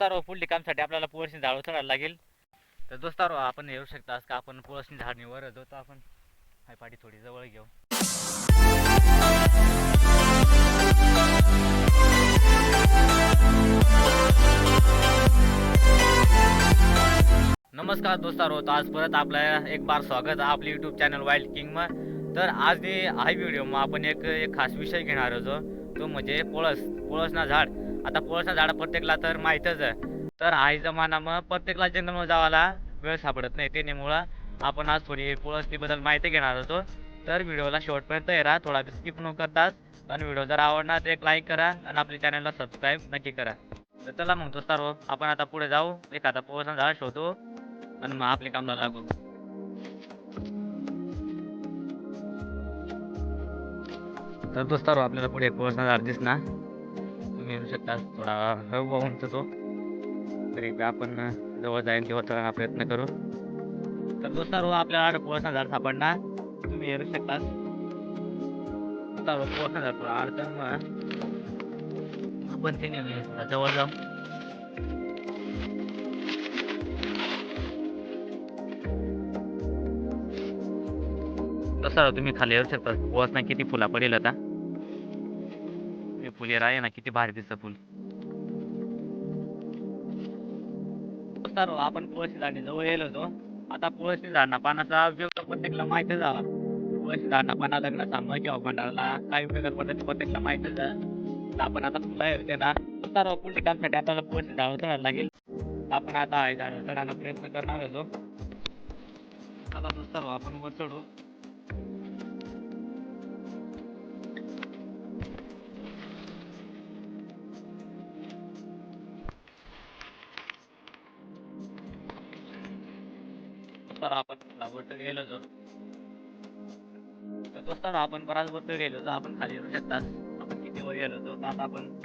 दोस्तारो पुढली कामसाठी आपल्याला पोळशी झाड उचलायला लागेल. तर दोस्तारो आपण येऊ शकता आज का आपण पोळसनी झाड निवर होतो आपण. हाय पाठी थोडी जवळ घेऊ. नमस्कार दोस्तारो तर आज परत आपलं एक बार स्वागत आहे आपल्या यूट्यूब चॅनल वाईल्ड किंग मग तर आज मी व्हिडिओ मग आपण एक एक खास विषय घेणार होतो तो म्हणजे पोळस पोळसना झाड. आता पोळसा झाड प्रत्येकला तर माहीतच आहे. तर आई जमानामं प्रत्येकला जंगलमध्ये जावाला वेळ सापडत नाही. त्यामुळं आपण आज थोडी पोळसनीबद्दल माहिती घेणार होतो. तर व्हिडिओला शेवटपर्यंत हे राहा. थोडा स्किप न करताच आणि व्हिडिओ जर आवडला तर एक लाईक करा आणि आपल्या चॅनलला सबस्क्राईब नक्की करा. तर चला मग सर्व आपण आता पुढे जाऊ. एखादा पोळसा झाड शोधू आणि मग आपले कामला लागू. तर दोस्तारो आपल्याला पुढे एक पोहोचणार झाड दिसणार. तुम्ही येऊ शकता थोडा हळू उंच तो तरी आपण जवळ जाईल तेव्हा प्रयत्न करू. तर दोस्तारो आपल्याला पोहोचणार झाड सापडणार. तुम्ही येऊ शकता दोस्तारो पोहोचणार थोडा अडचण मग आपण ते नेहमी जवळ जाऊ तसं तुम्ही खाली येऊ शकता पोहोचना किती फुला पडेल आता? हे यार आहे ना किती भारी दिसत फुल. तर आपण पोळशी झाडे जवळ येलो होतो. आता पोळशी झाडना पानाचा उपयोग प्रत्येकला माहितच आहे पोळशी झाडना पाना लग्नाचा मग किंवा भंडाराला काय उपयोग पडतात प्रत्येकला माहितच आहे आपण आता तुला येते ना तर पुढे कामसाठी आता पोळशी झाड चढायला लागेल. आपण आता आहे झाड चढायला प्रयत्न करणार होतो. आता नुसतं आपण वर चढू तर आपण लावट गेलो होतो तर दोस्तांनो आपण बराच वर गेलो होतो आपण खाली. येऊ शकतात आपण किती वर गेलो होतो तर आता आपण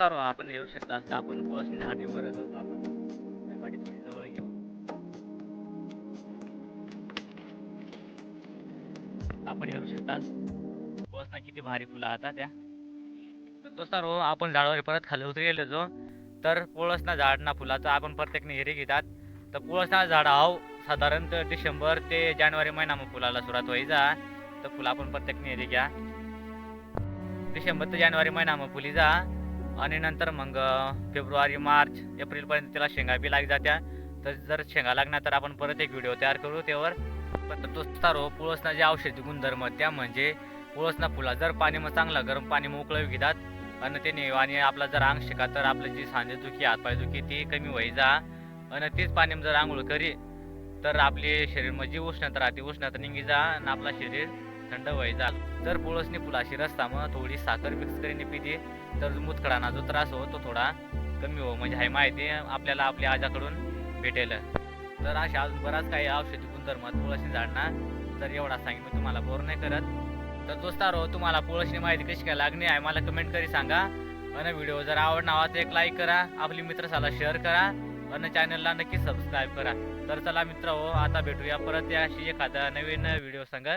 वर टाकून आपण येऊ शकता. का आपण पोहोचणे झाडी वर होतो. आपण थोडी जवळ घेऊ आपण येऊ शकतात बसना किती भारी फुलं आता त्या. तर दोस्तांनो आपण झाडावर परत खाली उतरी गेलो होतो. तर पोळसना झाडना फुलाचा आपण प्रत्येकने हिरी घेतात. तर पोळसना झाड हाव साधारणतः डिसेंबर ते जानेवारी महिना मग फुलाला सुरुवात व्हायचा. तर फुलं आपण प्रत्येकने हिरी घ्या. डिसेंबर ते जानेवारी महिना मग फुली जा. आणि नंतर मग फेब्रुवारी मार्च एप्रिलपर्यंत त्याला शेंगा बी लाग जात्या. तर जर शेंगा लागणार तर आपण परत एक व्हिडिओ तयार करू त्यावर. पण दोस्तारो पुळसना जे औषधी गुणधर्म त्या म्हणजे पुळसना फुला जर पाणी मग चांगलं गरम पाणी मोकळं घेतात आणि त्याने आणि आपला जर अंग शिका तर आपलं जी सांधे दुखी हातपाय दुखी ती कमी व्हाय जा. आणि तीच पाणी जर आंघोळ करी तर आपले शरीरमध्ये जी उष्णता राहते उष्णता निघी जा आणि आपला शरीर थंड व्हायचा जर पोळसनी फुलाशी रस्ता मग थोडी साखर मिक्स करीने पिते तर मुतखडाना जो त्रास हो तो थोडा कमी हो. म्हणजे हाय माहिती आपल्याला आपल्या आजाकडून भेटेल. तर अशा अजून बराच काही औषधी गुणधर्मात पोळसनी झाडणार तर एवढा सांगेन मी तुम्हाला बोर नाही करत. तर दोस्तारो हो, तुम्हाला पोळसनी माहिती कशी काय लागणे आहे मला कमेंट करी सांगा. आणि व्हिडिओ जर आवडला तर एक लाईक करा. आपली मित्राला शेअर करा. आणि चॅनलला नक्की सबस्क्राईब करा. तर चला मित्र हो आता भेटूया परत या अशी एखादा नवीन व्हिडिओ सांगा.